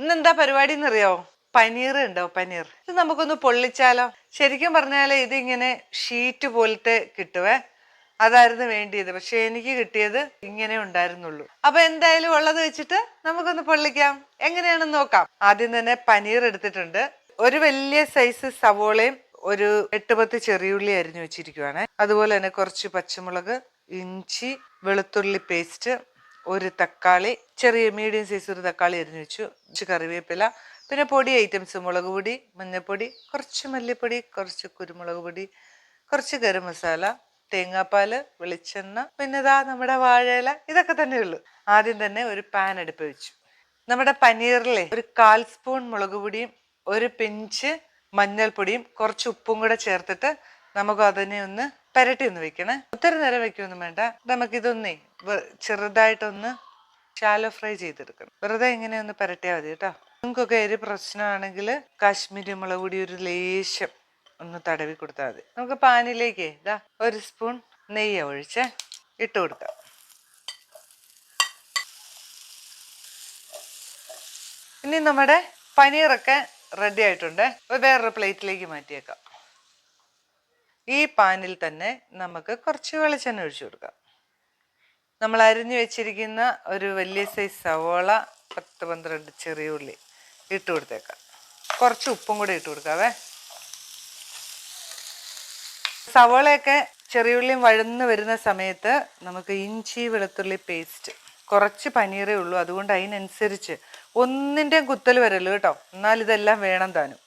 ഇന്നെന്താ പരിപാടി എന്നറിയോ പനീർ? ഉണ്ടോ പനീർ ഇത് നമുക്കൊന്ന് പൊള്ളിച്ചാലോ? ശരിക്കും പറഞ്ഞാൽ ഇതിങ്ങനെ ഷീറ്റ് പോലത്തെ കിട്ടുവേ. അതായിരുന്നു വേണ്ടിയത്. പക്ഷെ എനിക്ക് കിട്ടിയത് ഇങ്ങനെ ഉണ്ടായിരുന്നുള്ളൂ. അപ്പൊ എന്തായാലും ഉള്ളത് വെച്ചിട്ട് നമുക്കൊന്ന് പൊള്ളിക്കാം. എങ്ങനെയാണെന്ന് നോക്കാം. ആദ്യം തന്നെ പനീർ എടുത്തിട്ടുണ്ട്. ഒരു വലിയ സൈസ് സവോളയും ഒരു എട്ട് പത്ത് ചെറിയുള്ളി അരിഞ്ഞു വെച്ചിരിക്കുവാണ്. അതുപോലെ തന്നെ കുറച്ച് പച്ചമുളക് ഇഞ്ചി വെളുത്തുള്ളി പേസ്റ്റ് ഒരു തക്കാളി ചെറിയ മീഡിയം സൈസ് ഒരു തക്കാളി അരിഞ്ഞു വെച്ചു. കുറച്ച് കറിവേപ്പില പിന്നെ പൊടി ഐറ്റംസ് മുളക് പൊടി മഞ്ഞൾപ്പൊടി കുറച്ച് മല്ലിപ്പൊടി കുറച്ച് കുരുമുളക് പൊടി കുറച്ച് ഗരം മസാല തേങ്ങാപ്പാൽ വെളിച്ചെണ്ണ പിന്നെ ഇതാ നമ്മുടെ വാഴയില ഇതൊക്കെ തന്നെ ഉള്ളു. ആദ്യം തന്നെ ഒരു പാൻ അടുപ്പ് വെച്ചു. നമ്മുടെ പനീറിലെ ഒരു കാൽ സ്പൂൺ മുളക് പൊടിയും ഒരു പിഞ്ച് മഞ്ഞൾപ്പൊടിയും കുറച്ച് ഉപ്പും കൂടെ ചേർത്തിട്ട് നമുക്ക് അതിനെ ഒന്ന് പെരട്ടി ഒന്ന് വെക്കണേ. ഒത്തിരി നേരം വെക്കൊന്നും വേണ്ട. നമുക്കിതൊന്നേ ചെറുതായിട്ടൊന്ന് ഷാലോ ഫ്രൈ ചെയ്തെടുക്കണം. വെറുതെ ഇങ്ങനെ ഒന്ന് പെരട്ടിയാൽ മതി കേട്ടോ. നിങ്ങൾക്കൊക്കെ ഒരു പ്രശ്നമാണെങ്കിൽ കാശ്മീരി മുളക് പൊടി ഒരു ലേശം ഒന്ന് തടവി കൊടുത്താൽ മതി. നമുക്ക് പാനിലേക്ക് ഇതാ ഒരു സ്പൂൺ നെയ്യ് ഒഴിച്ച് ഇട്ട് കൊടുക്കാം. ഇനി നമ്മുടെ പനീറൊക്കെ റെഡി ആയിട്ടുണ്ട്. വേറൊരു പ്ലേറ്റിലേക്ക് മാറ്റിയേക്കാം. ഈ പാനിൽ തന്നെ നമുക്ക് കുറച്ച് വെളിച്ചെണ്ണ ഒഴിച്ചു കൊടുക്കാം. നമ്മൾ അരിഞ്ഞു വെച്ചിരിക്കുന്ന ഒരു വലിയ സൈസ് സവോള പത്ത് പന്ത്രണ്ട് ചെറിയ ഉള്ളി ഇട്ട് കൊടുത്തേക്കാം. കുറച്ച് ഉപ്പും കൂടി ഇട്ട് കൊടുക്കാവേ. സവോളയൊക്കെ ചെറിയുള്ളിയും വഴന്ന് വരുന്ന സമയത്ത് നമുക്ക് ഇഞ്ചി വെളുത്തുള്ളി പേസ്റ്റ് കുറച്ച് പനീറേ ഉള്ളൂ. അതുകൊണ്ട് അതിനനുസരിച്ച് ഒന്നിന്റെയും കുത്തൽ വരല്ലോ കേട്ടോ. എന്നാൽ ഇതെല്ലാം വേണം താനും.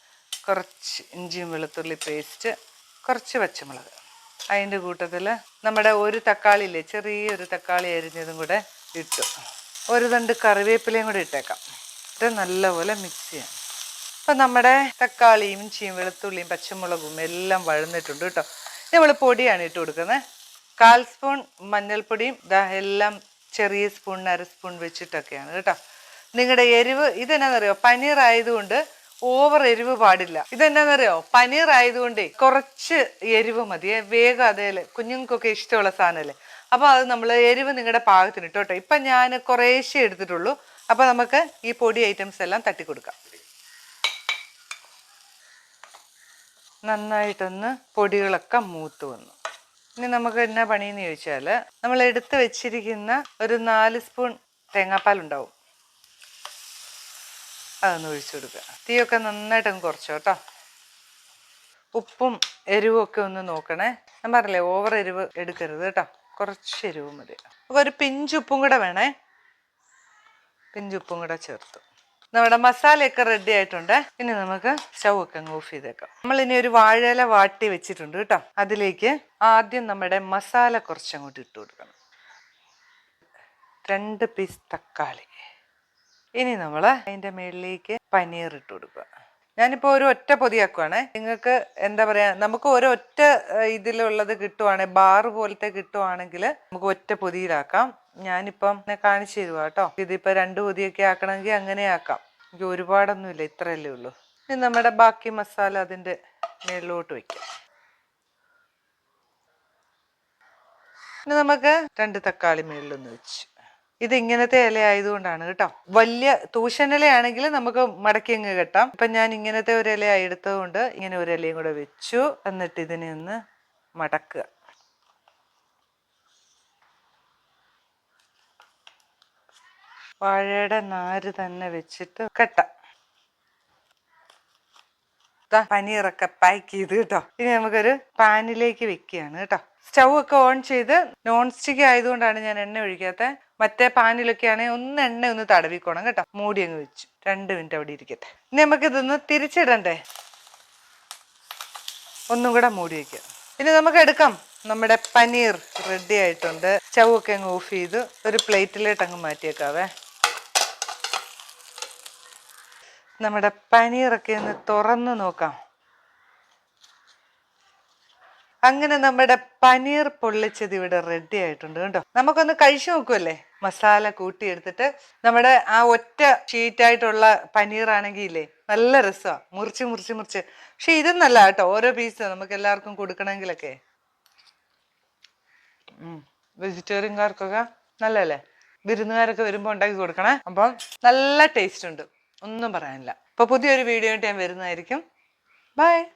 കുറച്ച് ഇഞ്ചിയും വെളുത്തുള്ളി പേസ്റ്റ് കുറച്ച് പച്ചമുളക്. അതിന്റെ കൂട്ടത്തിൽ നമ്മുടെ ഒരു തക്കാളി ഇല്ലേ ചെറിയൊരു തക്കാളി അരിഞ്ഞതും കൂടെ ഇട്ടു. ഒരു തണ്ട് കറിവേപ്പിലയും കൂടെ ഇട്ടേക്കാം. ഇത് നല്ലപോലെ മിക്സ് ചെയ്യാം. അപ്പം നമ്മുടെ തക്കാളിയും ഇഞ്ചിയും വെളുത്തുള്ളിയും പച്ചമുളകും എല്ലാം വഴന്നിട്ടുണ്ട് കേട്ടോ. നമ്മൾ പൊടിയാണ് ഇട്ട് കൊടുക്കുന്നത് കാൽ സ്പൂൺ മഞ്ഞൾപ്പൊടിയും എല്ലാം ചെറിയ സ്പൂണിന് അര സ്പൂൺ വെച്ചിട്ടൊക്കെയാണ് കേട്ടോ. നിങ്ങളുടെ എരിവ് ഇതെന്നാന്നറിയോ? പനീർ ആയതുകൊണ്ട് ഓവർ എരിവ് പാടില്ല. ഇതെന്നാന്നറിയോ? പനീർ ആയതുകൊണ്ട് കുറച്ച് എരിവ് മതി. വേഗം അതേലെ കുഞ്ഞുങ്ങൾക്കൊക്കെ ഇഷ്ടമുള്ള സാധനമല്ലേ അപ്പോൾ അത് നമ്മൾ എരിവ് നിങ്ങളുടെ പാകത്തിന് ഇട്ടോ കേട്ടോ. ഇപ്പം ഞാൻ കുറേശ്ശെ എടുത്തിട്ടുള്ളൂ. അപ്പോൾ നമുക്ക് ഈ പൊടി ഐറ്റംസ് എല്ലാം തട്ടി കൊടുക്കാം. നന്നായിട്ടൊന്ന് പൊടികളൊക്കെ മൂത്ത് വന്നു. ഇനി നമുക്ക് എന്നാ പണിയെന്ന് ചോദിച്ചാൽ നമ്മൾ എടുത്ത് വെച്ചിരിക്കുന്ന ഒരു നാല് സ്പൂൺ തേങ്ങാപ്പാൽ ഉണ്ടാവും അതൊന്ന് ഒഴിച്ചു കൊടുക്കുക. തീയൊക്കെ നന്നായിട്ടൊന്ന് കുറച്ചു കേട്ടോ. ഉപ്പും എരിവും ഒക്കെ ഒന്ന് നോക്കണേ. ഞാൻ പറഞ്ഞില്ലേ ഓവർ എരിവ് എടുക്കരുത് കേട്ടോ. കുറച്ച് എരിവ് മതി. അപ്പോൾ ഒരു പിഞ്ചുപ്പും കൂടെ വേണേ. പിഞ്ചുപ്പും കൂടെ ചേർത്തു. നമ്മുടെ മസാലയൊക്കെ റെഡി ആയിട്ടുണ്ട്. ഇനി നമുക്ക് സ്റ്റൗ ഒക്കെ അങ്ങ് ഓഫ് ചെയ്തേക്കാം. നമ്മൾ ഇനി ഒരു വാഴയില വാട്ടി വെച്ചിട്ടുണ്ട് കേട്ടോ. അതിലേക്ക് ആദ്യം നമ്മുടെ മസാല കുറച്ചങ്ങോട്ട് ഇട്ട് കൊടുക്കണം. രണ്ട് പീസ് തക്കാളി. ഇനി നമ്മൾ അതിന്റെ മുകളിലേക്ക് പനീർ ഇട്ട് കൊടുക്കുക. ഞാനിപ്പോൾ ഒരു ഒറ്റ പൊതിയാക്കുവാണേ. നിങ്ങൾക്ക് എന്താ പറയുക നമുക്ക് ഒരൊറ്റ ഇതിലുള്ളത് കിട്ടുവാണെങ്കിൽ ബാർ പോലത്തെ കിട്ടുവാണെങ്കിൽ നമുക്ക് ഒറ്റ പൊതിയിലാക്കാം. ഞാനിപ്പം കാണിച്ചു തരുവാ കേട്ടോ. ഇതിപ്പോൾ രണ്ട് പൊതിയൊക്കെ ആക്കണമെങ്കിൽ അങ്ങനെ ആക്കാം. എനിക്ക് ഒരുപാടൊന്നുമില്ല ഇത്രയല്ലേ ഉള്ളൂ. ഇനി നമ്മുടെ ബാക്കി മസാല അതിന്റെ മേളിലോട്ട് വയ്ക്കാം ഇനി നമുക്ക് രണ്ട് തക്കാളി മേളിലൊന്ന് വെച്ച് ഇത് ഇങ്ങനത്തെ ഇല ആയതുകൊണ്ടാണ് കേട്ടോ. വലിയ തൂശനിലയാണെങ്കിൽ നമുക്ക് മടക്കി അങ്ങ് കെട്ടാം. ഇപ്പൊ ഞാൻ ഇങ്ങനത്തെ ഒരു ഇല എടുത്തതുകൊണ്ട് ഇങ്ങനെ ഒരു ഇലയും കൂടെ വെച്ചു. എന്നിട്ട് ഇതിനെ ഒന്ന് മടക്കുക. വാഴയുടെ നാര് തന്നെ വെച്ചിട്ട് കെട്ടാം. പനീറൊക്കെ പാക്ക് ചെയ്ത് കേട്ടോ. ഇനി നമുക്കൊരു പാനിലേക്ക് വെക്കുകയാണ് കേട്ടോ. സ്റ്റൗ ഒക്കെ ഓൺ ചെയ്ത് നോൺ സ്റ്റിക്ക് ആയതുകൊണ്ടാണ് ഞാൻ എണ്ണ ഒഴിക്കാത്ത. മറ്റേ പാനിലൊക്കെ ആണെങ്കിൽ ഒന്ന് എണ്ണ ഒന്ന് തടവിക്കോണം കേട്ടോ. മൂടി അങ്ങ് വെച്ചു. രണ്ട് മിനിറ്റ് അവിടെ ഇരിക്കട്ടെ. ഇനി നമുക്ക് ഇതൊന്ന് തിരിച്ചിടണ്ടേ? ഒന്നും കൂടെ മൂടി വയ്ക്കാം ഇനി നമുക്ക് എടുക്കാം. നമ്മുടെ പനീർ റെഡി ആയിട്ടുണ്ട്. ഒക്കെ അങ്ങ് ഓഫ് ചെയ്ത് ഒരു പ്ലേറ്റിലേട്ട് അങ്ങ് മാറ്റിയേക്കാവേ. നമ്മുടെ പനീറൊക്കെ ഒന്ന് തുറന്നു നോക്കാം. അങ്ങനെ നമ്മുടെ പനീർ പൊള്ളിച്ചത് ഇവിടെ റെഡി ആയിട്ടുണ്ട് കേട്ടോ നമുക്കൊന്ന് കഴിച്ചു നോക്കുമല്ലേ മസാല കൂട്ടിയെടുത്തിട്ട് നമ്മുടെ ആ ഒറ്റ ഷീറ്റായിട്ടുള്ള പനീറാണെങ്കിൽ ഇല്ലേ നല്ല രസമാണ് മുറിച്ച് മുറിച്ച് മുറിച്ച്. പക്ഷെ ഇതൊന്നല്ല കേട്ടോ. ഓരോ പീസ് നമുക്ക് എല്ലാവർക്കും കൊടുക്കണമെങ്കിലൊക്കെ. വെജിറ്റേറിയൻകാർക്കൊക്കെ നല്ലല്ലേ വിരുന്നുകാരൊക്കെ വരുമ്പോൾ ഉണ്ടാക്കി കൊടുക്കണേ. അപ്പം നല്ല ടേസ്റ്റ് ഉണ്ട്. ഒന്നും പറയാനില്ല. അപ്പോൾ പുതിയൊരു വീഡിയോ ആയിട്ട് ഞാൻ വരുന്നതായിരിക്കും. ബൈ